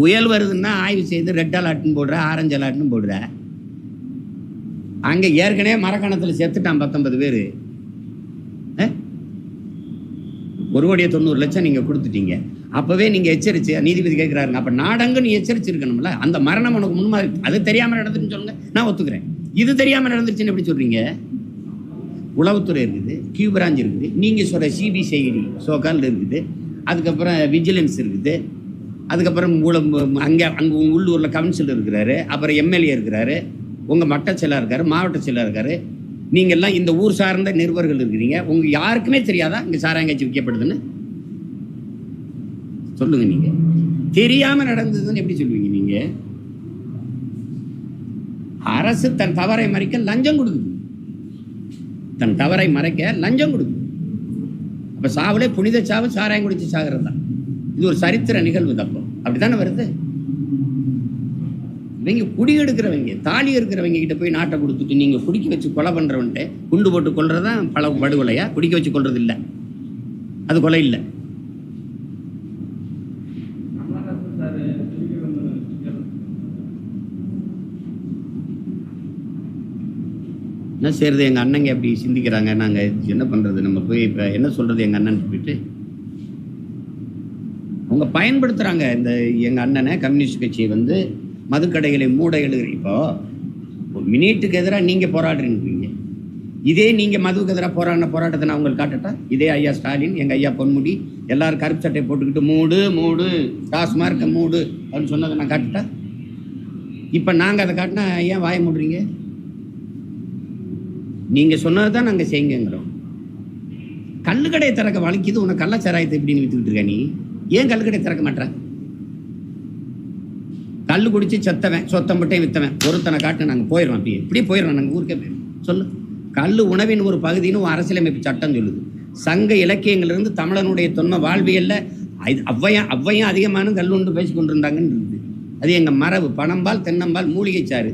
புயல் வருதுன்னா ஆய்வு செய்து ரெட் அலர்ட்னு போடுற ஆரஞ்சு அலர்ட்னு போடுற. அங்கே ஏற்கனவே மரக்கணத்தில் செத்துட்டான் பத்தொன்பது பேர். ஒரு கோடியே தொண்ணூறு லட்சம் நீங்கள் கொடுத்துட்டீங்க. அப்போவே நீங்கள் எச்சரிச்சு நீதிபதி கேட்குறாருங்க அப்போ நாடங்கு நீ எச்சரிச்சிருக்கணும்ல? அந்த மரணம் உனக்கு முன்மாதிரி அது தெரியாமல் நடந்துச்சுன்னு சொல்லுங்க. நான் ஒத்துக்கிறேன். இது தெரியாமல் நடந்துருச்சுன்னு எப்படி சொல்கிறீங்க உளவுத்துறை இருக்குது கியூ பிரான்ச் இருக்குது. நீங்கள் சொல்கிற சிபிசிஐடி சோகால் இருக்குது. அதுக்கப்புறம் விஜிலன்ஸ் இருக்குது. அதுக்கப்புறம் அங்கே அங்கே உள்ளூரில் கவுன்சிலர் இருக்கிறாரு அப்புறம் எம்எல்ஏ இருக்கிறாரு உங்கள் மட்ட செயலாக இருக்காரு மாவட்ட செயலாக இருக்காரு. நீங்கள்லாம் இந்த ஊர் சார்ந்த நிருபர்கள் இருக்கிறீங்க. உங்கள் யாருக்குமே தெரியாதா இங்கே சாராயங்காய்ச்சி விற்கப்படுதுன்னு? சொல்லுங்க நீங்கள் தெரியாமல் நடந்ததுன்னு எப்படி சொல்லுவீங்க நீங்கள் அரசு தன் தவறை மறைக்க லஞ்சம் கொடுக்குது. தன் தவறை மறைக்க லஞ்சம் கொடுக்குது. அப்போ சாவலே புனித சாவு சாராயம் குடிச்சு சாகிறது தான் இது ஒரு சரித்திர நிகழ்வு தப்போ. அப்படித்தானே வருது? இவங்க குடி எடுக்கிறவங்க தாலி இருக்கிறவங்க கிட்ட போய் நாட்டை கொடுத்துட்டு நீங்க குடிக்க வச்சு கொலை பண்றவன்ட்டு குண்டு போட்டு கொள்றதான் பல படுகொலையா? குடிக்க வச்சு கொள்றது இல்ல அது கொலை இல்லை. என்ன செய்யறது எங்க அண்ணங்க அப்படி சிந்திக்கிறாங்க. நாங்க என்ன பண்றது? நம்ம போய் இப்ப என்ன சொல்றது எங்க அண்ணன் போயிட்டு அவங்க பயன்படுத்துகிறாங்க இந்த எங்கள் அண்ணனை கம்யூனிஸ்ட் கட்சியை வந்து மதுக்கடைகளை மூட எழுதுற இப்போ மினிட்டுக்கு எதிராக நீங்கள் போராடுறீங்க இதே நீங்கள் மதுவுக்கு எதிராக போராடின போராட்டத்தை நான் உங்களுக்கு காட்டட்டா? இதே ஐயா ஸ்டாலின் எங்கள் ஐயா பொன்முடி எல்லாரும் கருப்பு சட்டை போட்டுக்கிட்டு மூடு மூடு டாஸ்மார்க்க மூடு அப்படின்னு சொன்னதை நான் காட்டட்டா? இப்போ நாங்கள் அதை காட்டினா ஏன் வாய மூடுறீங்க? நீங்கள் சொன்னது தான் நாங்கள் செய்யுங்கிறோம் கல்லுக்கடையை திறக்க வலிக்குது உனக்கு கள்ளச்சாராயத்தை எப்படின்னு வித்துக்கிட்டு இருக்க நீ? ஏன் கல்லுக்கடை திறக்க மாட்டேற கல்லு குடிச்சு செத்தவன் சொத்தம் மட்டும் வித்தவன் ஒருத்தனை காட்டு நாங்கள் போயிடுவோம் அப்படியே. இப்படியே போயிடுவோம் நாங்கள் ஊருக்கே போயிடும் சொல்லு. கல் உணவின் ஒரு பகுதின்னு ஒரு அரசியலமைப்பு சட்டம் சொல்லுது. சங்க இலக்கியங்களிலிருந்து தமிழனுடைய தொன்மை வாழ்வியல்ல இது ஔவையம் அவ்வையும் அதிகமான உண்டு பேசி கொண்டிருந்தாங்கன்னு இருக்குது. அது எங்கள் மரபு பணம்பால் தென்னம்பால் மூலிகை சாறு.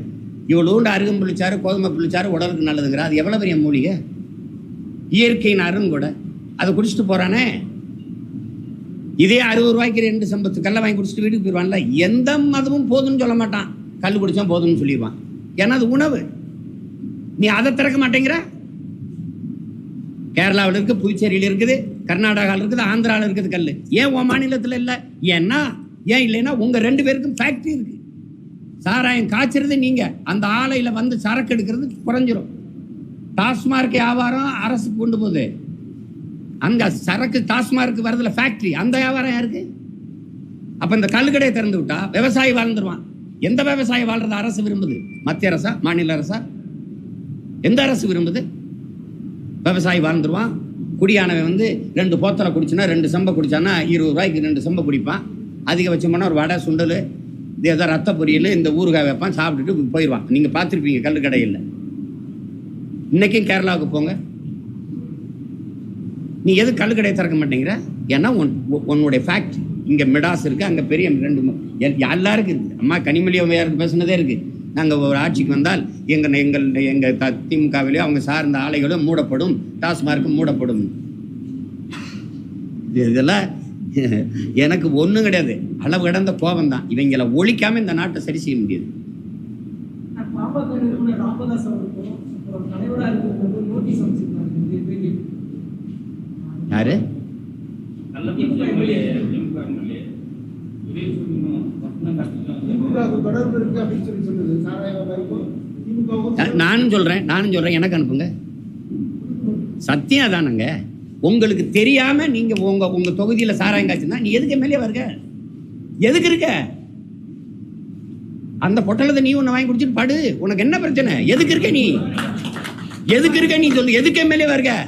இவ்வளோண்டு அருகம்புல் சாறு கோதுமை புல் உடலுக்கு நல்லதுங்கிற அது எவ்வளோ பெரிய மூலிகை? இயற்கையின் அருங்கூட. அதை குடிச்சிட்டு போகிறானே இதே அறுபது ரூபாய்க்கு ரெண்டு சம்பத்து கல்லை வாங்கி குடிச்சிட்டு வீட்டுக்கு போயிடுவான்ல எந்த மதமும் போதும்னு சொல்ல மாட்டான். கல் குடிச்சா போதும்னு சொல்லிடுவான். ஏன்னா அது உணவு. நீ அதை திறக்க மாட்டேங்கிற? கேரளாவில் இருக்கு புதுச்சேரியில் இருக்குது கர்நாடகாவில் இருக்குது ஆந்திராவில் இருக்குது கல் ஏன் உன் மாநிலத்தில் இல்லை? ஏன்னா ஏன் இல்லைன்னா உங்கள் ரெண்டு பேருக்கும் ஃபேக்ட்ரி இருக்கு. சாராயம் காய்ச்சறது நீங்கள் அந்த ஆலையில் வந்து சரக்கு எடுக்கிறது குறைஞ்சிரும். டாஸ்மார்க் வியாபாரம் அரசு கொண்டு போகுது. அங்க சரக்கு டாஸ்மார்க் வரதுல ஃபேக்டரி அந்த வியாபாரம் யாருக்கு? அப்ப இந்த கல்லுக்கடையை திறந்து விட்டா விவசாயி வாழ்ந்துருவான். எந்த விவசாயி வாழ்றது அரசு விரும்புது? மத்திய அரசா மாநில அரசா? எந்த அரசு விரும்புது? விவசாயி வாழ்ந்துருவான். குடியானவன் வந்து ரெண்டு போத்தலை குடிச்சுனா ரெண்டு சம்பை குடிச்சானா இருபது ரூபாய்க்கு ரெண்டு சம்பை குடிப்பான். அதிகபட்சமான ஒரு வடை சுண்டல் இது ஏதோ ரத்த பொரியல் இந்த ஊறுகாய் வைப்பான் சாப்பிட்டுட்டு போயிடுவான். நீங்கள் பார்த்துருப்பீங்க கல்லு கடையில் இன்னைக்கும் கேரளாவுக்கு போங்க. நீ எது கல் கடையை திறக்க மாட்டேங்கிற? ஏன்னா உன் உன்னுடைய ஃபேக்ட்ரி இங்கே மிடாஸ் இருக்குது அங்கே பெரிய ரெண்டு எல்- எல்லாருக்கும் இருக்குது அம்மா கனிமொழி அவையாருக்கு பேசுனதே இருக்குது நாங்கள் ஒரு ஆட்சிக்கு வந்தால் எங்கள் எங்கள் எங்கள் த திமுகவிலேயோ அவங்க சார்ந்த ஆலைகளும் மூடப்படும் டாஸ்மார்க்கும் மூடப்படும். இதெல்லாம் எனக்கு ஒன்றும் கிடையாது. அளவு கடந்த கோபம் தான். இவங்களை ஒழிக்காமல் இந்த நாட்டை சரி செய்ய முடியாது. பாமக நிறுவனர் ராமதாஸ் அவருக்கும் தலைவராக இருக்கிறவங்க நோட்டீஸ் அமைச்சிருக்காங்க நா- நானும் சொல்றேன் நானும் சொல்றேன். எனக்கு அனுப்புங்க. சத்தியம் அதானுங்க உங்களுக்கு தெரியாம நீங்க உங்க உங்க தொகுதியில சாராயம் காய்ச்சுனா நீ எதுக்கு எம்எல்ஏ வருக எதுக்கு இருக்க? அந்த பொட்டலத்தை நீ ஒண்ணு வாங்கி குடிச்சிட்டு படு. உனக்கு என்ன பிரச்சனை? எதுக்கு இருக்க நீ? எதுக்கு இருக்க நீ சொல்லு? எதுக்கு எம்எல்ஏ வருக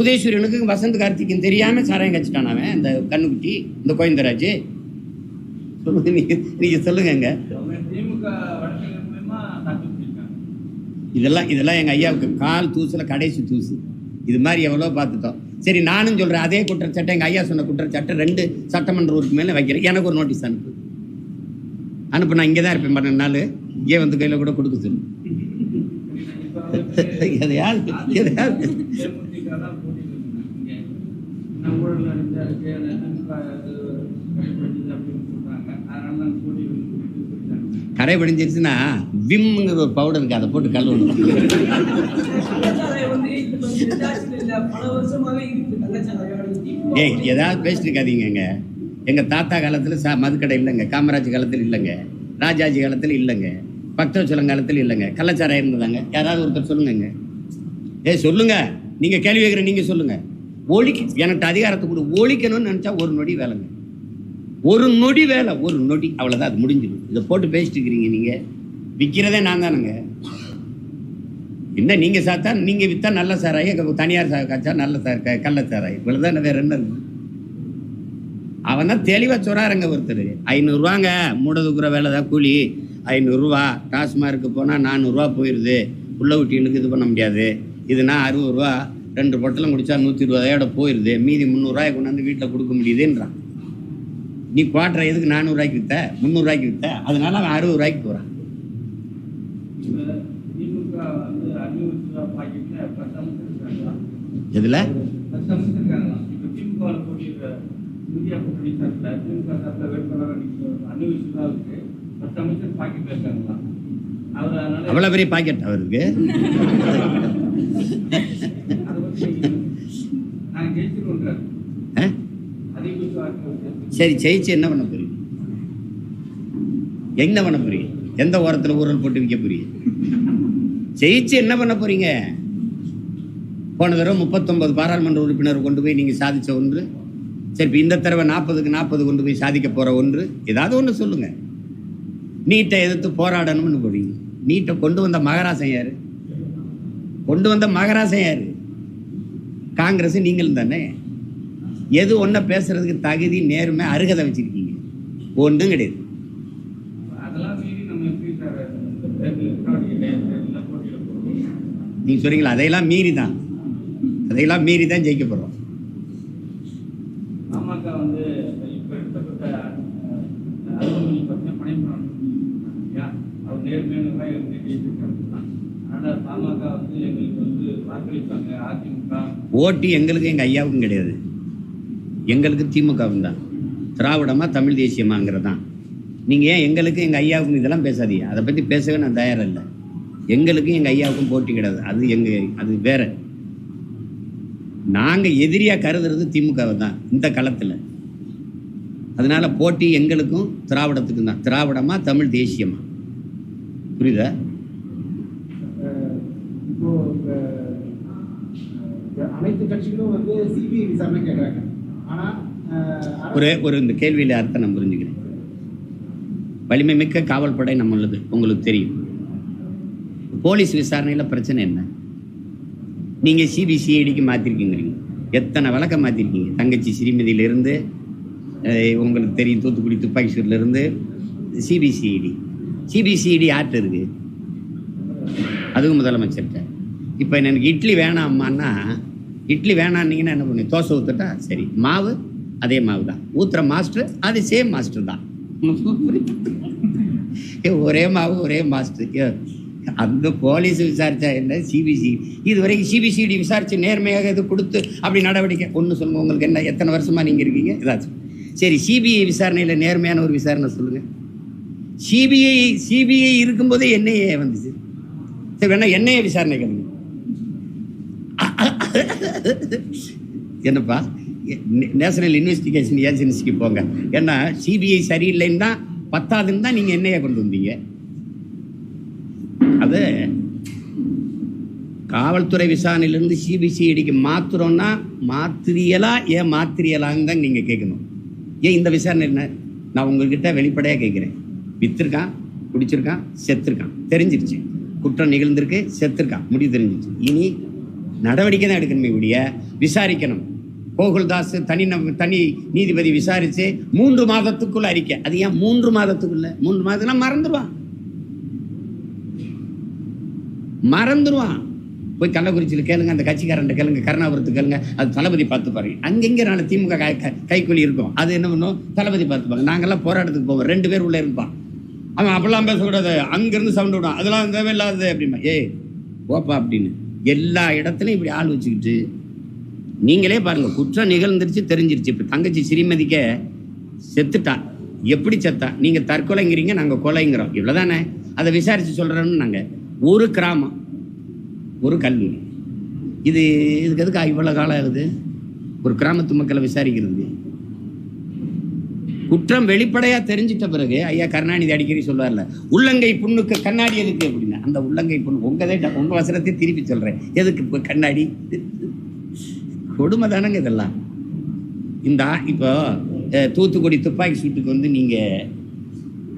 உதயசூரியனுக்கு வசந்த் கார்த்திக்கும் தெரியாம சாராயம் கச்சிட்டான் அவன் இந்த கண்ணுக்குட்டி இந்த கோயந்தராஜ். சொல்லுங்க நீங்க சொல்லுங்க சொல்லுங்கங்க. இதெல்லாம் இதெல்லாம் எங்க ஐயாவுக்கு கால் தூசுல கடைசி தூசு. இது மாதிரி எவ்வளோ பார்த்துட்டோம். சரி நானும் சொல்கிறேன் அதே குற்றச்சாட்டை எங்கள் ஐயா சொன்ன குற்றச்சாட்டை ரெண்டு சட்டமன்ற உறுப்பு மேலே வைக்கிறேன் எனக்கு ஒரு நோட்டீஸ் அனுப்பு. அனுப்பு நான் இங்கே தான் இருப்பேன் பண்ண நாள். இங்கே வந்து கையில் கூட கொடுக்க சொல்லு. எதையாவது எதையாவது. கூட்டிட்டு சொல்லிட்டாங்க கரை படிஞ்சிருச்சுன்னா விம்ங்கிற ஒரு பவுடர் இருக்கு அதை போட்டு கழுவணும். ஏய் ஏதாவது பேசிட்டு இருக்காதீங்கங்க எங்க தாத்தா காலத்துல சா மதுக்கடை இல்லைங்க காமராஜ் காலத்துல இல்லைங்க ராஜாஜி காலத்துல இல்லைங்க பக்தவச்சலம் காலத்தில் இல்லைங்க கள்ளச்சாராயம் இருந்ததாங்க யாராவது ஒருத்தர் சொல்லுங்கங்க. ஏய் சொல்லுங்க. நீங்க கேள்வி கேட்குற நீங்க சொல்லுங்க. ஒழிக்க எனக்கு அதிகாரத்தை கொடு ஒழிக்கணும்னு நினச்சா ஒரு நொடி வேலைங்க. ஒரு நொடி வேலை ஒரு நொடி. அவ்வளோதான் அது முடிஞ்சிடும். இதை போட்டு பேசிட்டு இருக்கிறீங்க நீங்கள் விற்கிறதே நான் தானுங்க. என்ன நீங்கள் சாத்தா நீங்கள் விற்றா நல்ல சாராயம் தனியார் சா காய்ச்சா நல்ல சார் க- கள்ள சாராயம் இவ்வளோதான் வேறு என்ன இருக்கு? அவன் தான் தெளிவாக சொல்கிறாருங்க ஒருத்தர். ஐநூறுரூவாங்க மூட தூக்குற வேலை தான் கூலி. ஐநூறுரூவா டாஸ்மார்க்கு போனால் நானூறுரூவா போயிடுது உள்ள குட்டிகளுக்கு இது பண்ண முடியாது. இதுனா அறுபது ரூபா. ரெண்டு பொட்டலம் குடித்தா நூற்றி இருபதாயோட போயிடுது மீதி முந்நூறுரூவாய் கொண்டாந்து வீட்டில் கொடுக்க முடியுதுன்றான். நீ குவாட்டரை எதுக்கு நானூறுரூவாய்க்கு வித்த? முந்நூறுரூவாய்க்கு வித்த? அதனால அவன் அறுபது ரூபாய்க்கு போகிறான் எதில்? அவ்வளோ பெரிய பாக்கெட் அவருக்கு பத்து அம்சம் இருக்காங்களா எதில் பத்து அம்சம் இருக்காங்களா இப்ப திமுக போட்டியிடுற இந்தியா கூட்டணி சார்பில் திமுக சார்பில் வேட்பாளராக நிற்கிற அனுவிசுலாவுக்கு பத்து அமைச்சர் பாக்கெட்ல இருக்காங்களா அவர் அதனால அவ்வளோ பெரிய பாக்கெட் அவருக்கு அதை பத்தி நாங்க ஜெயிச்சிருவோன்றார் ஆ? அறிவுறுத்தல் சரி ஜெயிச்சு என்ன பண்ண போறீங்க? என்ன பண்ண போறீங்க? எந்த ஓரத்தில் ஊரல் போட்டு விற்க போறீங்க? ஜெயிச்சு என்ன பண்ண போறீங்க? போன தடவை முப்பத்தொன்பது பாராளுமன்ற உறுப்பினர் கொண்டு போய் நீங்கள் சாதித்த ஒன்று. சரி இப்போ இந்த தடவை நாற்பதுக்கு நாற்பது கொண்டு போய் சாதிக்க போகிற ஒன்று. ஏதாவது ஒன்று சொல்லுங்க. நீட்டை எதிர்த்து போராடணும்னு போறீங்க. நீட்டை கொண்டு வந்த மகராசன் யார்? கொண்டு வந்த மகராசன் யார்? காங்கிரஸ் நீங்களும் தானே? எது ஒன்றை பேசுறதுக்கு தகுதி நேர்மை அருகதை வச்சிருக்கீங்க? ஒன்றும் கிடையாது. அதெல்லாம் மீறி நம்ம எப்படி சார் இந்த தேர்தல் எலக்ட்ரானிக் தேர்தலில் போட்டியிட போகிறோம் நீங்க சொல்றீங்களா? அதையெல்லாம் மீறி தான். அதையெல்லாம் மீறி தான் ஜெயிக்க அதிமுக. ஓட்டு எங்களுக்கு எங்க ஐயாவுக்கும் கிடையாது. எங்களுக்கு திமுகவும் தான். திராவிடமா தமிழ் தேசியமாங்கிறது தான் நீங்கள் ஏன் எங்களுக்கு எங்கள் ஐயாவுக்கும் இதெல்லாம் பேசாதீங்க. அதை பற்றி பேசவே நான் தயாரா இல்லை எங்களுக்கும் எங்கள் ஐயாவுக்கும் போட்டி கிடையாது. அது எங்கள் அது வேற. நாங்கள் எதிரியாக கருதுறது திமுகவை தான் இந்த காலத்தில் அதனால் போட்டி எங்களுக்கும் திராவிடத்துக்கும் தான். திராவிடமா தமிழ் தேசியமா. புரியுதா? அனைத்து கட்சிகளும் வந்து சிபிஐ விசாரணை கேட்குறாங்க ஒரு ஒரு இந்த கேள்வியில் அர்த்தம் நான் புரிஞ்சுக்கிறேன். வலிமை மிக்க காவல் படை நம்ம உள்ளது உங்களுக்கு தெரியும். போலீஸ் விசாரணையில் பிரச்சனை என்ன? நீங்கள் சிபிசிஐடிக்கு மாற்றிருக்கீங்கிறீங்க எத்தனை வழக்கம் மாற்றிருக்கீங்க தங்கச்சி ஸ்ரீமதியிலிருந்து உங்களுக்கு தெரியும் தூத்துக்குடி துப்பாக்கிசூர்லேருந்து சிபிசிஐடி சிபிசிஐடி ஆர்ட் இருக்கு? அதுவும் முதலமைச்சர்கிட்ட. இப்போ எனக்கு இட்லி வேணாமான்னா இட்லி வேணான்னீங்கன்னா என்ன பண்ணி தோசை ஊற்றுட்டா சரி. மாவு? அதே மாவு தான் ஊற்றுற மாஸ்டர் அது சேம் மாஸ்டர் தான். ஒரே மாவு ஒரே மாஸ்டர் ஏ, அந்த போலீஸ் விசாரிச்சா என்ன? சிபிசி இது வரைக்கும் சிபிசிடி விசாரிச்சு நேர்மையாக இது கொடுத்து அப்படி நடவடிக்கை. ஒன்று சொல்லுங்க உங்களுக்கு என்ன? எத்தனை வருஷமா நீங்கள் இருக்கீங்க? ஏதாச்சும் சரி சிபிஐ விசாரணையில் நேர்மையான ஒரு விசாரணை சொல்லுங்கள் சிபிஐ சிபிஐ இருக்கும்போதே என்ஐஏ வந்துச்சு. சரி வேணா என்ஐஏ விசாரணை கேளுங்க என்னப்பா? நேஷனல் இன்வெஸ்டிகேஷன் ஏஜென்சிக்கு போங்க. ஏன்னா சிபிஐ சரியில்லைன்னு தான் பத்தாதுன்னு தான் நீங்கள் என்னைய கொண்டு வந்தீங்க. அது காவல்துறை விசாரணையிலேருந்து சிபிசிஐடிக்கு மாத்துறோம்னா மாத்திரியலா ஏன் மாத்திரியலான்னு தான் நீங்கள் கேட்கணும். ஏன் இந்த விசாரணை என்ன? நான் உங்ககிட்ட வெளிப்படையாக கேட்குறேன். வித்திருக்கான் குடிச்சிருக்கான் செத்துருக்கான். தெரிஞ்சிருச்சு. குற்றம் நிகழ்ந்திருக்கு செத்துருக்கான். முடிவு தெரிஞ்சிருச்சு. இனி நடவடிக்கை தான் எடுக்கணுமே ஒழிய விசாரிக்கணும். கோகுல்தாஸ் தனி நம்- தனி நீதிபதி விசாரித்து மூன்று மாதத்துக்குள்ள அறிக்கை. அது ஏன் மூன்று மாதத்துக்குள்ள? மூன்று மாதத்துக்குள்ள மறந்துடுவான் மறந்துடுவான் போய் கள்ளக்குறிச்சியில் கேளுங்க அந்த கட்சிக்காரன் கேளுங்க கருணாபுரத்து கேளுங்க அது தளபதி பார்த்து பாருங்க அங்கங்கே நாளை திமுக கை- கை- கைக்கூலி இருக்கும். அது என்ன பண்ணும்? தளபதி பார்த்துப்பாங்க. நாங்கள்லாம் போராட்டத்துக்கு போவோம். ரெண்டு பேர் உள்ளே இருப்பான். அவன் அப்படிலாம் பேசக்கூடாது. அங்கேருந்து சவுண்டு விடும் அதெல்லாம் தேவையில்லாதது அப்படிமா ஏய் ஓப்பா அப்படின்னு. எல்லா இடத்துலையும் இப்படி ஆள் வச்சுக்கிட்டு நீங்களே பாருங்கள் குற்றம் நிகழ்ந்துருச்சு தெரிஞ்சிருச்சு. இப்போ தங்கச்சி ஸ்ரீமதிக்க செத்துட்டான் எப்படி செத்தான் நீங்கள் தற்கொலைங்கிறீங்க நாங்கள் கொலைங்கிறோம். இவ்வளவுதானே? அதை விசாரித்து சொல்கிறோம்னு நாங்கள் ஒரு கிராமம் ஒரு கல்லூரி. இது இதுக்கு எதுக்கு இவ்வளோ காலம் ஆகுது? ஒரு கிராமத்து மக்களை விசாரிக்கிறது குற்றம் வெளிப்படையா தெரிஞ்சிட்ட பிறகு ஐயா கருணாநிதி அடிக்கடி சொல்லுவார்ல உள்ளங்கை புண்ணுக்கு கண்ணாடி எதுக்கு? அப்படின்னா அந்த உள்ளங்கை புண்ணு உங்கதே உங்க வசனத்தை திருப்பி சொல்றேன். எதுக்கு இப்போ கண்ணாடி? கொடுமை தானங்க இதெல்லாம். இந்த இப்போ தூத்துக்குடி துப்பாக்கி சூட்டுக்கு வந்து நீங்கள்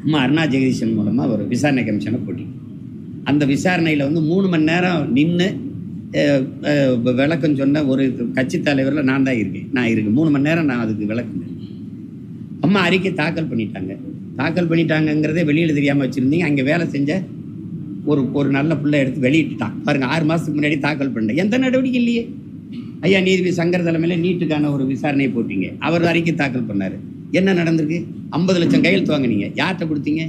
அம்மா அருணா ஜெகதீஷன் மூலமாக ஒரு விசாரணை கமிஷனை போட்டி அந்த விசாரணையில் வந்து மூணு மணி நேரம் நின்று விளக்கம் சொன்ன ஒரு கட்சி தலைவரில் நான் தான் இருக்கேன். நான் இருக்கேன். மூணு மணி நேரம் நான் அதுக்கு விளக்கம் அம்மா அறிக்கை தாக்கல் பண்ணிட்டாங்க. தாக்கல் பண்ணிட்டாங்கங்கிறதே வெளியில் தெரியாமல் வச்சுருந்தீங்க. அங்கே வேலை செஞ்ச ஒரு ஒரு நல்ல பிள்ளை எடுத்து வெளியிட்டுட்டான். பாருங்கள் ஆறு மாதத்துக்கு முன்னாடி தாக்கல் பண்ணேன் எந்த நடவடிக்கை இல்லையே. ஐயா நீதிபதி சங்கர் தலைமையில் நீட்டுக்கான ஒரு விசாரணை போட்டீங்க. அவர் அறிக்கை தாக்கல் பண்ணார். என்ன நடந்திருக்கு? ஐம்பது லட்சம் கையெழுத்து வாங்கினீங்க. யார்கிட்ட கொடுத்தீங்க?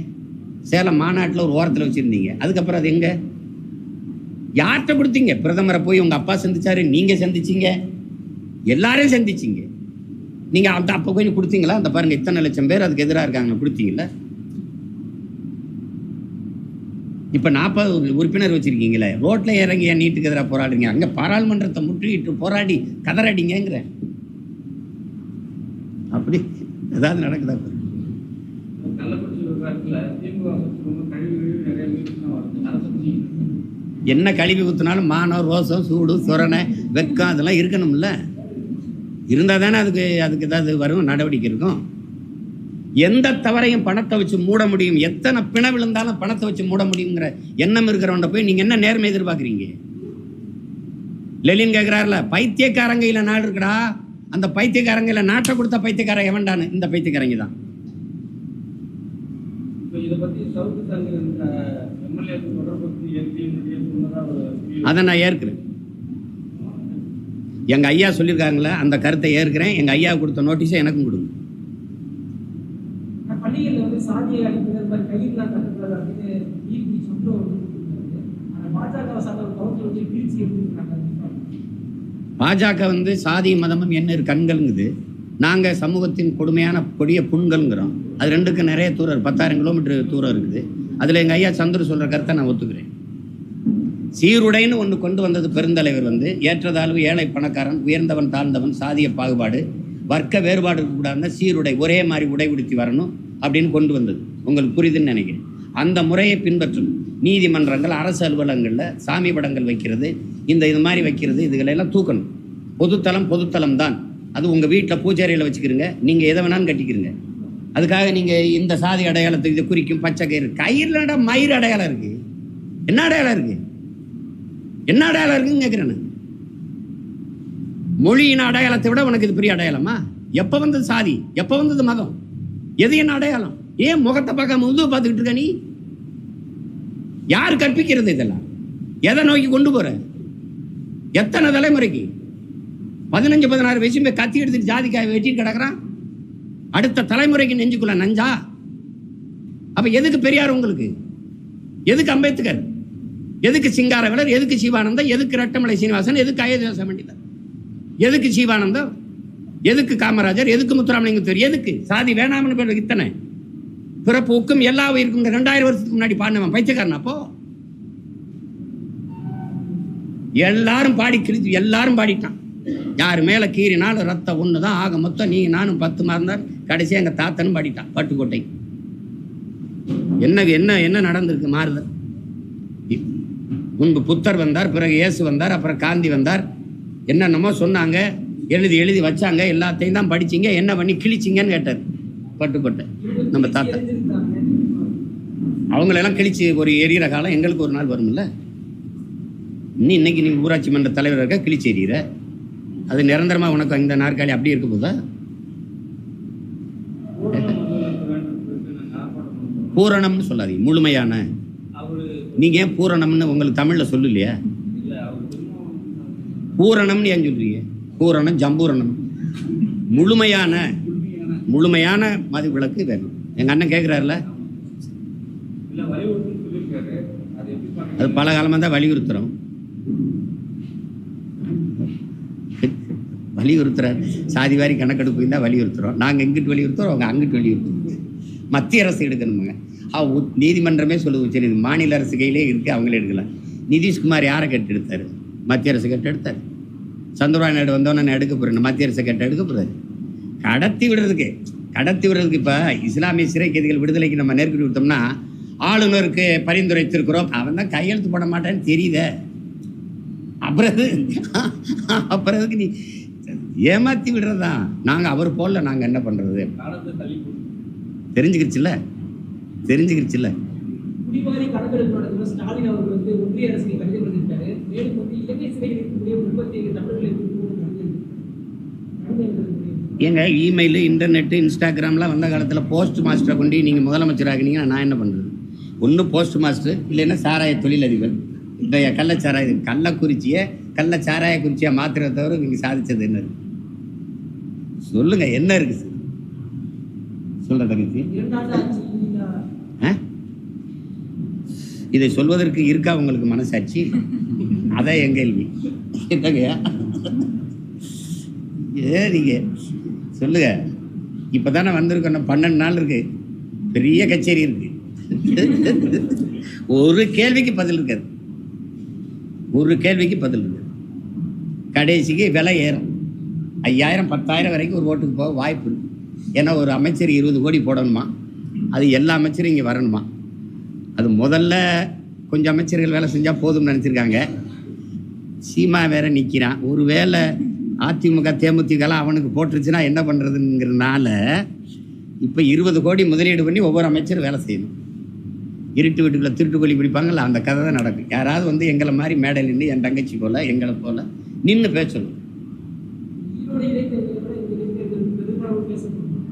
சேலம் மாநாட்டில் ஒரு ஓரத்தில் வச்சுருந்தீங்க. அதுக்கப்புறம் அது எங்கே? யார்கிட்ட கொடுத்தீங்க? பிரதமரை போய் உங்கள் அப்பா சந்திச்சாரு நீங்கள் சந்திச்சீங்க. எல்லாரையும் சந்திச்சீங்க. நீங்க அந்த அப்ப போய் கொடுத்தீங்களா? அந்த பாருங்க இத்தனை லட்சம் பேர் அதுக்கு எதிராக இருக்காங்க. கொடுத்தீங்களா இப்ப நாற்பது உறுப்பினர் வச்சிருக்கீங்களே. ரோட்ல இறங்கி ஏன் நீட்டுக்கு எதிராக போராடுறீங்க. அங்க பாராளுமன்றத்தை முற்றுகிட்டு போராடி கதறடிங்கிற அப்படி ஏதாவது நடக்குதா? என்ன கழிவு கழிவு மானம் ரோசம் சூடு சுரணை வெக்கம் அதெல்லாம் இருக்கணும்ல? இருந்தால் தானே அதுக்கு அதுக்கு ஏதாவது வரும் நடவடிக்கை இருக்கும். எந்த தவறையும் பணத்தை வச்சு மூட முடியும். எத்தனை பிண விழுந்தாலும் பணத்தை வச்சு மூட முடியுங்கிற எண்ணம் இருக்கிறவன்ட போய் நீங்க என்ன நேர்மை எதிர்பார்க்குறீங்க? லெலின் கேட்கிறாருல பைத்தியக்காரங்கையில நாடு இருக்குடா. அந்த பைத்தியக்காரங்கையில நாட்டை கொடுத்த பைத்தியக்காரன் எவன்டான்னு இந்த பைத்தியக்காரங்க தான். இப்போ இதை பத்தி சவுக்கு சங்கர் எம்எல்ஏ தொடர்பு பத்தி ஏற்கனவே சொன்னதா ஒரு video அதை நான் ஏற்கிறேன் எங்க ஐயா சொல்லியிருக்காங்களே அந்த கருத்தை ஏற்கிறேன். எங்க ஐயா கொடுத்த நோட்டீஸை எனக்கும் கொடுங்க. பாஜக வந்து சாதி மதமும் என்ன கண்கள்ங்குது. நாங்க சமூகத்தின் கொடுமையான கொடிய புண்கள்ங்கிறோம். அது ரெண்டுக்கும் நிறைய தூரம் பத்தாயிரம் கிலோமீட்டர் தூரம் இருக்குது. அதுல எங்க ஐயா சந்துரு சொல்ற கருத்தை நான் ஒத்துக்கிறேன். சீருடைன்னு ஒன்று கொண்டு வந்தது பெருந்தலைவர் வந்து. ஏற்றதாழ்வு ஏழை பணக்காரன் உயர்ந்தவன் தாழ்ந்தவன் சாதிய பாகுபாடு வர்க்க வேறுபாடு இருக்கக்கூடாதுன்னா சீருடை ஒரே மாதிரி உடை உடுத்தி வரணும் அப்படின்னு கொண்டு வந்தது. உங்களுக்கு புரியுதுன்னு நினைக்கிறேன். அந்த முறையை பின்பற்றணும். நீதிமன்றங்கள் அரசு அலுவலகங்களில் சாமி படங்கள் வைக்கிறது இந்த இது மாதிரி வைக்கிறது இதுகளெல்லாம் தூக்கணும். பொதுத்தலம் பொதுத்தலம் தான். அது உங்கள் வீட்டில் பூஜாரியில் வச்சுக்கிறீங்க நீங்கள் எதை வேணாலும் கட்டிக்கிறீங்க. அதுக்காக நீங்கள் இந்த சாதி அடையாளத்துக்கு இதை குறிக்கும் பச்சை கயிறு. கயிறுலடா மயிர் அடையாளம் இருக்குது என்ன அடையாளம் இருக்குது என்ன அடையாளம் இருக்குன்னு கேட்குறேன்னு மொழியின் அடையாளத்தை விட உனக்கு இது பெரிய அடையாளமா? எப்போ வந்தது சாதி? எப்போ வந்தது மதம்? எது என்ன அடையாளம்? ஏன் முகத்தை பார்க்காம முதுகு பார்த்துக்கிட்டு இருக்க நீ? யார் கற்பிக்கிறது இதெல்லாம்? எதை நோக்கி கொண்டு போற? எத்தனை தலைமுறைக்கு? பதினஞ்சு பதினாறு வயசு கத்தி எடுத்துட்டு ஜாதிக்காய் வெட்டிட்டு கிடக்குறான். அடுத்த தலைமுறைக்கு நெஞ்சுக்குள்ள நஞ்சா? அப்ப எதுக்கு பெரியார் உங்களுக்கு? எதுக்கு அம்பேத்கர்? எதுக்கு சிங்காரவேலர் எதுக்கு சிவானந்தம் எதுக்கு ரட்டமலை சீனிவாசன் எதுக்கு அயோத்தியாச பண்டிதர் எதுக்கு சிவானந்தம் எதுக்கு காமராஜர்? எதுக்கு முத்துராமலிங்கம் தெரியும் எதுக்கு? சாதி வேணாம்னு பேர் இத்தனை. பிறப்புக்கும் எல்லா உயிருக்கும் ரெண்டாயிரம் வருஷத்துக்கு முன்னாடி பாடினவன் பைத்தியக்காரன் அப்போ. எல்லாரும் பாடி கிழிச்சு எல்லாரும் பாடிட்டான். யார் மேலே கீறினாலும் ரத்தம் ஒன்று தான் ஆக மொத்தம். நீ நானும் பத்து மாறினார் கடைசி எங்கள் தாத்தனும் பாடிட்டான் பட்டுக்கோட்டை. என்ன என்ன என்ன நடந்திருக்கு மாறுதல்? முன்பு புத்தர் வந்தார் பிறகு இயேசு வந்தார் அப்புறம் காந்தி வந்தார். என்னென்னமோ சொன்னாங்க எழுதி எழுதி வச்சாங்க எல்லாத்தையும் தான் படிச்சீங்க என்ன பண்ணி கிழிச்சிங்கன்னு கேட்டார். பட்டுக்கோட்டை நம்ம தாத்தா. அவங்களெல்லாம் கிழிச்சு ஒரு எரியிற காலம் எங்களுக்கு ஒரு நாள் வரும்ல? நீ இன்னைக்கு நீ ஊராட்சி மன்ற தலைவர் இருக்க கிழிச்சு எறிகிற அது நிரந்தரமாக உனக்கு இந்த நாற்காலி அப்படி இருக்க போதா? பூரணம்னு சொல்லாதீங்க முழுமையான நீங்கள் ஏன் பூரணம்னு உங்களுக்கு தமிழில் சொல்லலையா? பூரணம்னு ஏன் சொல்றீங்க? பூரணம் ஜம்பூரணம். முழுமையான முழுமையான மது விளக்கு வேணும். எங்கள் அண்ணன் கேட்குறாருல அது பல காலமாக தான் வலியுறுத்துறோம். வலியுறுத்துறாரு. சாதி வாரி கணக்கெடுப்பு தான் வலியுறுத்துறோம். நாங்கள் இங்கிட்டு வலியுறுத்துறோம்? அவங்க அங்கிட்டு வலியுறுத்துறோம். மத்திய அரசு எடுக்கணுமுங்க. நீதிமன்றமே சொல்லுது. சரி இது மாநில அரசு கையிலே இருக்குது அவங்களே எடுக்கலாம். நிதிஷ்குமார் யாரை கேட்டு எடுத்தாரு மத்திய அரசு கேட்டு எடுத்தார் சந்திரபாபு நாயுடு வந்தோன்னே நான் எடுக்க போகிறேன் மத்திய அரசு கேட்டு எடுக்க போகிறாரு கடத்தி விடுறதுக்கு கடத்தி விடுறதுக்கு இப்போ இஸ்லாமிய சிறை கைதிகள் விடுதலைக்கு நம்ம நெருக்கடி விட்டோம்னா ஆளுநருக்கு பரிந்துரைத்திருக்கிறோம். அவன் தான் கையெழுத்து போட மாட்டேன்னு தெரியுதே. அப்புறம் அப்புறதுக்கு நீ ஏமாத்தி விடுறதா நாங்கள் அவர் போடல நாங்கள் என்ன பண்ணுறது தெரிஞ்சுக்கிடுச்சுல்ல தெரிஞ்சுக்கிடுச்சுல்ல குடிவாரி கணக்கெடுப்பு நடத்தும் ஸ்டாலின் அவர்கள் வந்து ஒன்றிய அரசுக்கு கடிதம் எழுதியிருக்காரு. மேலும் வந்து இலங்கை சிறையில் இருக்கக்கூடிய முப்பத்தி ஏழு தமிழர்களை குறித்து கடிதம் எழுதியிருக்காரு. ஏங்க இமெயில் இன்டர்நெட்டு இன்ஸ்டாகிராம்லாம் வந்த காலத்தில் போஸ்ட் மாஸ்டரை கொண்டு நீங்கள் முதலமைச்சர் ஆகினீங்கன்னா நான் என்ன பண்ணுறது ஒன்று போஸ்ட் மாஸ்டர் இல்லைன்னா சாராய தொழிலதிபர். இன்றைய கள்ளச்சாராய கள்ளக்குறிச்சியை கள்ளச்சாராய குறிச்சியாக மாத்திரத்தை தவிர நீங்கள் சாதிச்சது என்ன இருக்கு? சொல்லுங்க என்ன இருக்கு? சார் சொல்ற தங்கச்சி இதை சொல்வதற்கு இருக்கா உங்களுக்கு மனசாட்சி? அதான் என் கேள்வி. என்னங்கய்யா ஏ நீங்கள் சொல்லுங்க. இப்பதானே வந்திருக்கோம் இன்னும் பன்னெண்டு நாள் இருக்கு. பெரிய கச்சேரி இருக்கு. ஒரு கேள்விக்கு பதில் இருக்காது. ஒரு கேள்விக்கு பதில் இருக்கு கடைசிக்கு விலை ஏறும். ஐயாயிரம் பத்தாயிரம் வரைக்கும் ஒரு ஓட்டுக்கு போக வாய்ப்பு இருக்கு. ஏன்னா ஒரு அமைச்சர் இருபது கோடி போடணுமா? அது எல்லா அமைச்சரும் இங்கே வரணுமா? அது முதல்ல கொஞ்சம் அமைச்சர்கள் வேலை செஞ்சால் போதும்னு நினச்சிருக்காங்க. சீமா வேற நிற்கிறான் ஒரு வேலை அதிமுக தேமுதிகலாம் அவனுக்கு போட்டுருச்சுன்னா என்ன பண்ணுறதுங்கிறதுனால இப்போ இருபது கோடி முதலீடு பண்ணி ஒவ்வொரு அமைச்சரும் வேலை செய்யணும். இருட்டு வீட்டுக்குள்ள திருட்டு பிடிப்பாங்கல்ல அந்த கதை தான் நடக்கும். யாராவது வந்து எங்களை மாதிரி மேடையில் நின்று என் தங்கச்சி போல எங்களை போல நின்று பேசணும் ஈரோடு இடைத்தேர்தலை விட இந்த இடைத்தேர்தல் பெரும்பாலும் பேசப்படும்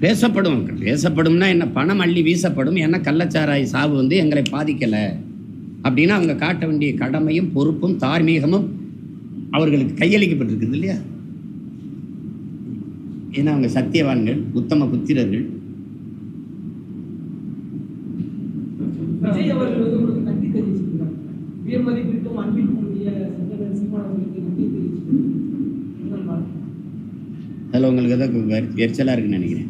பேசப்படும். பேசப்படும்னா என்ன? பணம் அள்ளி வீசப்படும். ஏன்னா கள்ளச்சாராய சாவு வந்து எங்களை பாதிக்கலை. அப்படின்னா அவங்க காட்ட வேண்டிய கடமையும் பொறுப்பும் தார்மீகமும் அவர்களுக்கு கையளிக்கப்பட்டிருக்குது இல்லையா? ஏன்னா அவங்க சத்தியவான்கள் உத்தம புத்திரர்கள். நன்றி அன்பிற்கும் உரிய சீமானவர்களுக்கு நன்றி அதில் உங்களுக்கு ஏதோ எரிச்சலாக இருக்குன்னு நினைக்கிறேன்.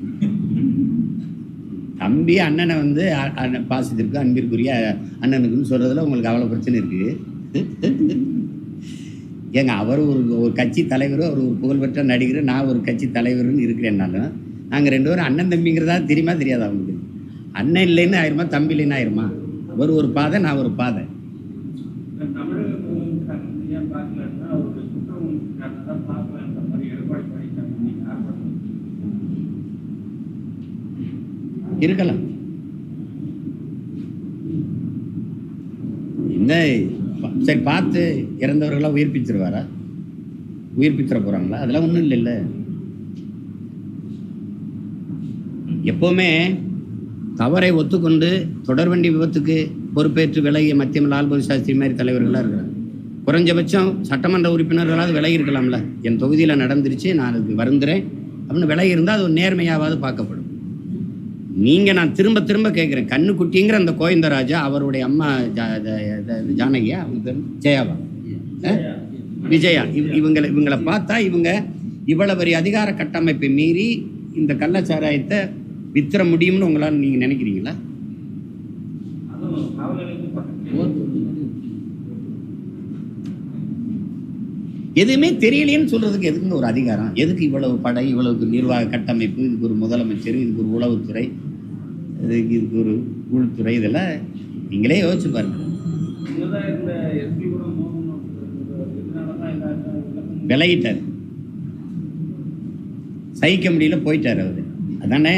தம்பி அண்ணனை வந்து அண்ணன் பாசத்திற்கு அன்பிற்குரிய அண்ணனுக்குன்னு சொல்கிறதுல உங்களுக்கு அவ்வளோ பிரச்சனை இருக்குது ஏங்க அவர் ஒரு ஒரு கட்சி தலைவர் அவர் ஒரு புகழ்பெற்ற நடிகர் நான் ஒரு கட்சி தலைவர்னு இருக்கிறேன்னாலும் நாங்கள் ரெண்டு பேரும் அண்ணன் தம்பிங்கிறதா தெரியுமா தெரியாதா அவங்களுக்கு அண்ணன் இல்லைன்னு ஆயிருமா தம்பி இல்லைன்னு ஆயிருமா? அவர் ஒரு பாதை நான் ஒரு பாதை தமிழக முதலமைச்சர் ஏன் பார்க்கலன்னா அவருடைய குற்றம் தான் பார்க்கலன்ற மாதிரி எடப்பாடி பழனிசாமி இன்னைக்கு ஆர்ப்பாட்டம் இருக்கலாம். என்ன? சரி பார்த்து இறந்தவர்களாக உயிர்ப்பிச்சிருவாரா உயிர்ப்பிச்சிட போகிறாங்களா அதெல்லாம் ஒன்றும் இல்லைல்ல. எப்போவுமே தவறை ஒத்துக்கொண்டு தொடர்வண்டி விபத்துக்கு பொறுப்பேற்று விலகிய மத்தியம் லால்பூர் சாஸ்திரி மாதிரி தலைவர்களாக இருக்கிறாங்க. குறைஞ்சபட்சம் சட்டமன்ற உறுப்பினர்களாவது விலகி இருக்கலாம்ல. என் தொகுதியில் நடந்துருச்சு நான் அதுக்கு வருந்துறேன். அப்படின்னு விலகி இருந்தால் அது ஒரு நேர்மையாவது பார்க்கப்படும். நீங்க நான் திரும்ப திரும்ப கேட்குறேன் கண்ணுக்குட்டிங்கிற அந்த கோவிந்தராஜா அவருடைய அம்மா ஜா- ஜானகியா? அவங்க பேர்? ஜெயாவா? விஜயா. இவங்களை இவங்களை பார்த்தா இவங்க இவ்வளவு பெரிய அதிகார கட்டமைப்பை மீறி இந்த கள்ளச்சாராயத்தை வித்திர முடியும்னு உங்களால் நீங்க நினைக்கிறீங்களா? எதுவுமே தெரியலையேன்னு சொல்றதுக்கு எதுக்குங்க ஒரு அதிகாரம்? எதுக்கு இவ்வளவு படை இவ்வளவு நிர்வாக கட்டமைப்பு இதுக்கு ஒரு முதலமைச்சர் இதுக்கு ஒரு உளவுத்துறை? இதுக்கு இதுக்கு ஒரு உள்துறை இதெல்லாம் நீங்களே யோசிச்சு பாருங்க. விலகிட்டார். சகிக்க முடியல போயிட்டார் அவரு. அதானே?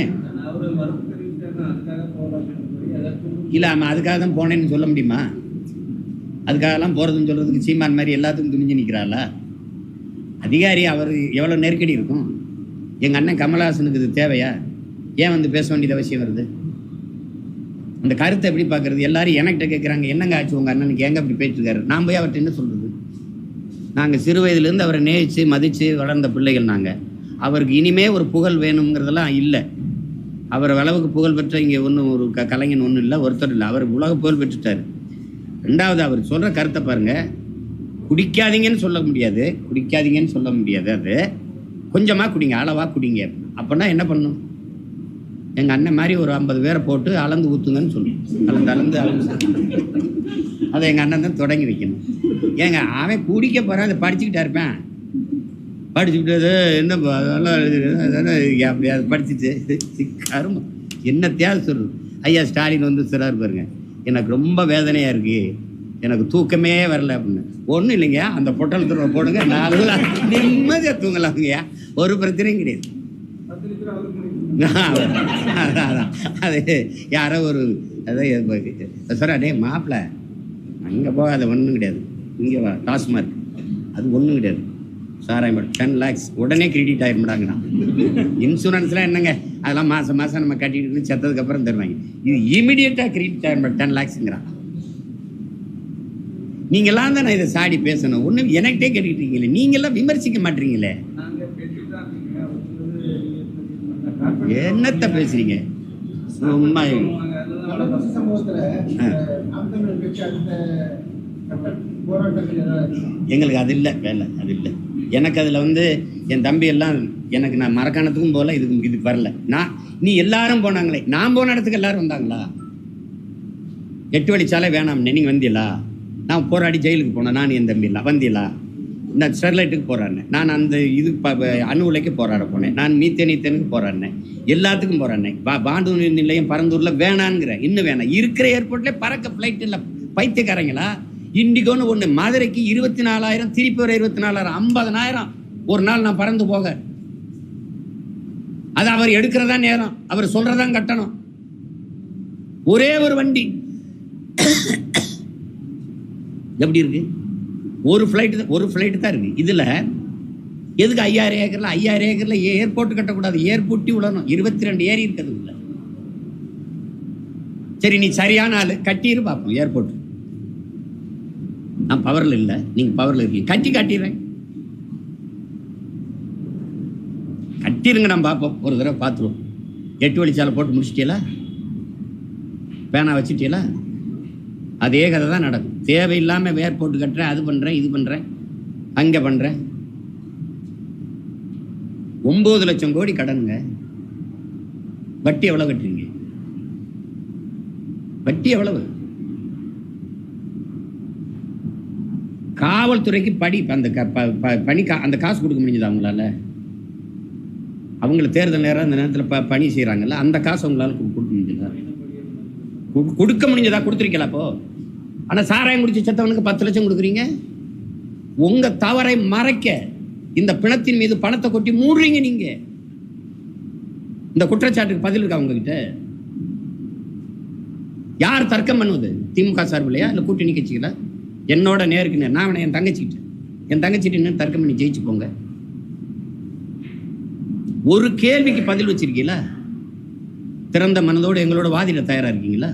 இல்லை ஆமாம் அதுக்காக தான் போனேன்னு சொல்ல முடியுமா? அதுக்காகலாம் போகிறதுன்னு சொல்கிறதுக்கு சீமான் மாதிரி எல்லாத்துக்கும் துணிஞ்சு நிற்கிறாளா அதிகாரி அவர் எவ்வளோ நெருக்கடி இருக்கும்? எங்கள் அண்ணன் கமலஹாசனுக்கு இது தேவையா? ஏன் வந்து பேச வேண்டியது அவசியம் வருது? அந்த கருத்தை எப்படி பார்க்கறது? எல்லாரும் என்கிட்ட கேட்குறாங்க என்னங்க ஆச்சு? உங்கள் அண்ணனுக்கு எங்க அப்படி பேசிருக்காரு நான் போய் அவர்கிட்ட என்ன சொல்கிறது நாங்கள் சிறு வயதுலேருந்து அவரை நேயிச்சு மதித்து வளர்ந்த பிள்ளைகள் நாங்கள் அவருக்கு இனிமே ஒரு புகழ் வேணுங்கிறதெல்லாம் இல்லை. அவர் அளவுக்கு புகழ் பெற்ற இங்கே ஒன்றும் ஒரு க கலைஞன் ஒன்றும் இல்லை ஒருத்தர் இல்லை. அவர் உலக புகழ் பெற்றுட்டார். ரெண்டாவது அவர் சொல்கிற கருத்தை பாருங்கள் குடிக்காதீங்கன்னு சொல்ல முடியாது. குடிக்காதீங்கன்னு சொல்ல முடியாது அது. கொஞ்சமாக குடிங்க அளவாக குடிங்க. அப்படின்னா என்ன பண்ணும்? எங்கள் அண்ணன் மாதிரி ஒரு ஐம்பது பேரை போட்டு அளந்து ஊற்றுங்கன்னு சொல்லணும் அளந்து அளந்து அளந்து. அதை எங்கள் அண்ணன் தான் தொடங்கி வைக்கணும். ஏங்க அவன் குடிக்க போகிறான் அதை படிச்சுக்கிட்டா இருப்பேன். படிச்சுக்கிட்டு அது என்ன ப- அதெல்லாம் எழுதிரு, அதெல்லாம் அப்படி படிச்சுட்டு கருமம் ஐயா ஸ்டாலின் வந்து சிறார் பாருங்க எனக்கு ரொம்ப வேதனையாக இருக்குது எனக்கு தூக்கமே வரல அப்படின்னு. ஒன்றும் இல்லைங்க அந்த பொட்டலத்தில் போடுங்க நல்லா நிம்மதியாக தூங்கலாம்ங்கய்யா. ஒரு பிரச்சனையும் கிடையாது. அதான், அது யாரோ ஒரு அதான் சார் அடே மாப்பிள்ள அங்கே போக அது ஒன்றும் கிடையாது. இங்கே வா டாஸ்மார்க். அது ஒன்றும் கிடையாது. சார் மட்டும் டென் லேக்ஸ் உடனே கிரெடிட் ஆயிருமாடாங்கண்ணா இன்சூரன்ஸ்லாம் என்னங்க? அதெல்லாம் மாதம் மாதம் நம்ம கட்டிட்டு செத்ததுக்கு அப்புறம் தருவாங்க. இது இமீடியட்டாக கிரெடிட் ஆயிரும் டென் லேக்ஸுங்கிறான் நீங்களாம் தான் நான் இதை சாடி பேசணும். ஒன்றும் எனக்கிட்டே கேட்டுக்கிட்டீங்களே நீங்களாம் விமர்சிக்க மாட்டீங்களே நாங்க பேசிட்டு தான் இருக்கீங்க. அவர் சொல்றது நீங்க பேசுறது என்னத்தை பேசுறீங்க சும்மா கள்ளக்குறிச்சி சம்பவத்துல அஹ், நாம் தமிழர் கட்சி அடுத்த என்னத்த பேசுறீங்க? உண்மை எங்களுக்கு அது இல்லை வேலை அது இல்லை. எனக்கு அதில் வந்து என் தம்பி எல்லாம் எனக்கு நான் மரக்காணத்துக்கும் போகல இதுக்கு இதுக்கு வரல. நான் நீ எல்லாரும் போனாங்களே நான் போன இடத்துக்கு எல்லாரும் வந்தாங்களா? எட்டு வழிச்சாலே வேணாம்னே நீங்கள் வந்தீங்களா? நான் போராடி ஜெயிலுக்கு போனேன் நான் என் தம்பி இல்லை வந்தீங்களா? நான் ஸ்டெர்லைட்டுக்கு போராடினேன். நான் அந்த இது அணு உலைக்கு போராட போனேன். நான் மீத்தேன் ஈத்தேனுக்கு போராடினேன். எல்லாத்துக்கும் போராடினேன். பா நிலையம் பரந்தூரில் வேணாங்கிறேன் இன்னும் வேணாம். இருக்கிற ஏர்போர்ட்லேயே பறக்க ஃப்ளைட் இல்லை பைத்தியக்காரங்களா? இண்டிகோன்னு ஒன்று மதுரைக்கு இருபத்தி நாலாயிரம் திருப்பி ஒரு இருபத்தி நாலாயிரம் ஐம்பதனாயிரம் ஒரு நாள் நான் பறந்து போக. அது அவர் எடுக்கிறதா நேரம் அவர் சொல்றதான் கட்டணம். ஒரே ஒரு வண்டி. எப்படி இருக்கு? ஒரு ஃப்ளைட்டு ஒரு ஃப்ளைட்டு தான் இருக்குது இதில் எதுக்கு ஐயாயிரம் ஏக்கரில்? ஐயாயிரம் ஏக்கரில் ஏர்போர்ட் கட்டக்கூடாது. ஏர்போர்ட்டி விடணும் இருபத்தி ரெண்டு ஏரி இருக்குது உள்ள. சரி நீ சரியான ஆள். கட்டிரு பார்ப்போம் ஏர்போர்ட் நான் பவரில் இல்லை. நீங்கள் பவரில் இருக்கீங்க. கட்டி காட்டிடுறேன். கட்டிருங்க நம்ம பார்ப்போம் ஒரு தடவை பார்த்துருவோம். எட்டு வழிச்சாலை போட்டு முடிச்சிட்டீங்களா பேனா வச்சுட்டீங்களா அதே கதை தான் நடக்கும். தேவையில்லாமல் வேர் போட்டு கட்டுறேன் அது பண்ணுறேன் இது பண்ணுறேன் அங்கே பண்ணுறேன் ஒம்பது லட்சம் கோடி கடனுங்க. வட்டி எவ்வளோ கட்டுறீங்க? வட்டி எவ்வளவு? காவல்துறைக்கு படி அந்த ப- பணி கா அந்த காசு கொடுக்க முடிஞ்சது அவங்களால அவங்கள தேர்தல் நேரம் அந்த நேரத்தில் ப பணி செய்கிறாங்கல்ல அந்த காசு அவங்களால கொடுக்க கொடுக்க முடிஞ்சதா கொடுத்துருக்கல அப்போ? ஆனால் சாராயம் குடிச்சு செத்தவனுக்கு பத்து லட்சம் கொடுக்குறீங்க? உங்க தவறை மறைக்க இந்த பிணத்தின் மீது பணத்தை கொட்டி மூடுறீங்க நீங்க. இந்த குற்றச்சாட்டுக்கு பதில் இருக்கா உங்ககிட்ட? யார் தர்க்கம் பண்ணுவது? திமுக சார்பில்லையா? இல்லை கூட்டணி கட்சிகளா? என்னோட நேருக்கு நேர். நான் வேணா என் தங்கச்சிக்கிட்ட என் தங்கச்சிட்டு என்ன தர்க்கம் பண்ணி ஜெயிச்சு போங்க. ஒரு கேள்விக்கு பதில் வச்சிருக்கீங்களா? திறந்த மனதோடு எங்களோட வாதிட தயாரா இருக்கீங்களா?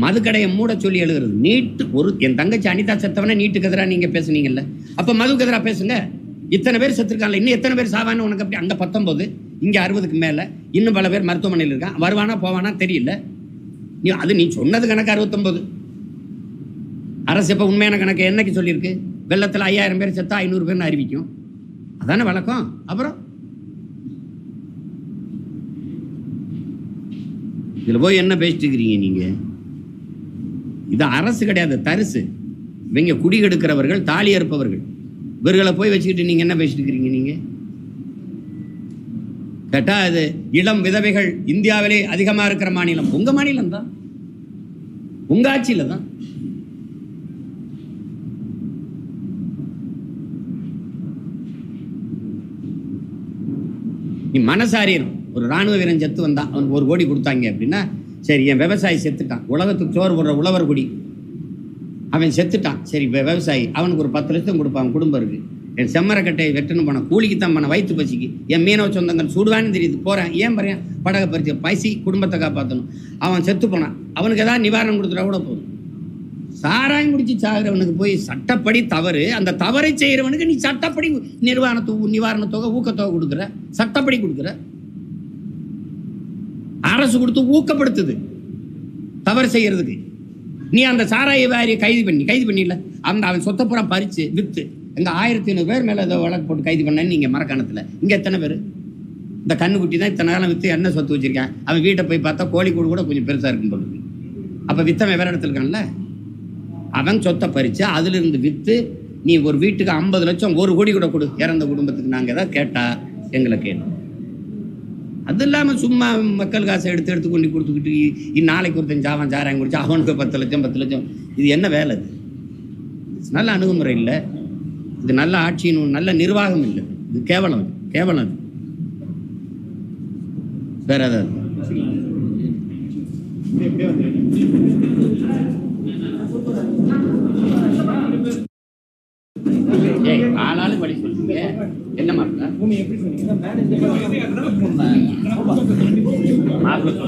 மதுக்கடையை மூட சொல்லி எழுதுறது. நீட்டு ஒரு என் தங்கச்சி அனிதா செத்தவன நீட்டுக்கு எதிராக நீங்க பேசுனீங்கல்ல. அப்ப மதுக்கு எதிராக பேசுங்க. இத்தனை பேர் செத்துருக்காங்கல்ல இன்னும் எத்தனை பேர் சாவான்னு உனக்கு அப்படி அங்க பத்தொன்பது இங்க அறுபதுக்கு மேல இன்னும் பல பேர் மருத்துவமனையில் இருக்கான் வருவானா போவானா தெரியல. நீ அது நீ சொன்னது கணக்கு அறுபத்தொன்பது. அரசு இப்ப உண்மையான கணக்கு என்னைக்கு சொல்லியிருக்கு? வெள்ளத்தில் ஐயாயிரம் பேர் செத்தா ஐநூறு பேர்னு அறிவிக்கும். அதானே வழக்கம்? அப்புறம்? இதில் போய் என்ன பேசிட்டு இருக்கிறீங்க நீங்கள் இது அரசு கிடையாது தரிசு. இவங்க குடி கெடுக்கிறவர்கள் தாலி அறுப்பவர்கள். இவர்களை போய் வச்சுக்கிட்டு நீங்கள் என்ன பேசிட்டு இருக்கிறீங்க நீங்கள் கேட்டா அது இளம் விதவைகள் இந்தியாவிலே அதிகமாக இருக்கிற மாநிலம். உங்க மாநிலம் தான். உங்கள் ஆட்சியில் தான். நீ மனசாரியம் ஒரு ராணுவ வீரன் செத்து வந்தான் அவனுக்கு ஒரு கோடி கொடுத்தாங்க அப்படின்னா சரி என் விவசாயி செத்துட்டான். உலகத்துக்கு சோறு போடுற உழவர் குடி. அவன் செத்துட்டான். சரி இப்போ விவசாயி அவனுக்கு ஒரு பத்து லட்சம் கொடுப்பான் குடும்பம் இருக்கு. என் செம்மரக்கட்டையை வெட்டணும் போனேன் கூலிக்கு தான் பண்ண வயிற்று பசிக்கு. என் மீனவ சொந்தங்கள் சுடுவான்னு தெரியுது. போகிறேன் ஏன் பறையன் படகை பறிச்சு பசி குடும்பத்தை காப்பாற்றணும் அவன் செத்து போனான் அவனுக்கு ஏதாவது நிவாரணம் கொடுத்துட்டா கூட போதும். சாராயம் குடிச்சு சாகிறவனுக்கு போய் சட்டப்படி தவறு அந்த தவறை செய்கிறவனுக்கு நீ சட்டப்படி நிர்வாண தொகை நிவாரண தொகை ஊக்கத்தொகை கொடுக்குற சட்டப்படி கொடுக்குற. அரசு கொடுத்து ஊக்கப்படுத்துது. தவறு செய்யறதுக்கு. நீ அந்த சாராய வாரியை கைது பண்ணி கைது பண்ணிடல. அந்த அவன் சொத்தை பூரா பறிச்சு வித்து. எங்க ஆயிரத்தி ஐநூறு பேர் மேல ஏதோ வழக்கு போட்டு கைது பண்ணேன்னு நீங்க மரக்கணத்துல. இங்க எத்தனை பேர்? இந்த கண்ணுக்குட்டி தான் இத்தனை காலம் வித்து என்ன சொத்து வச்சிருக்கேன். அவன் வீட்டை போய் பார்த்தா கோழிக்கூடு கூட கொஞ்சம் பெருசா இருக்கும் பொழுது அப்ப வித்தவன் வேற இடத்துல இருக்கான்ல? அவன் சொத்தை பறிச்சு அதுல இருந்து வித்து நீ ஒரு வீட்டுக்கு ஐம்பது லட்சம் ஒரு கோடி கூட கொடு. இறந்த குடும்பத்துக்கு நாங்க ஏதாவது கேட்டா எங்களை கேட்டோம் அது இல்லாமல் சும்மா மக்கள் காசை எடுத்து எடுத்து கொண்டு கொடுத்துக்கிட்டு இ- நாளைக்கு ஒருத்தன் ஜாவன் சாராயம் குடிச்சு அவனுக்கு பத்து லட்சம் பத்து லட்சம். இது என்ன வேலை இது? நல்ல அணுகுமுறை இல்லை. இது நல்ல ஆட்சியின் நல்ல நிர்வாகம் இல்லை. இது கேவலம் கேவலம் அது. வேற ஏதாவது ஏய் ஆளாலும் படி சொல்லுங்க. என்ன மாப்பிள்ள மாப்பிள்ள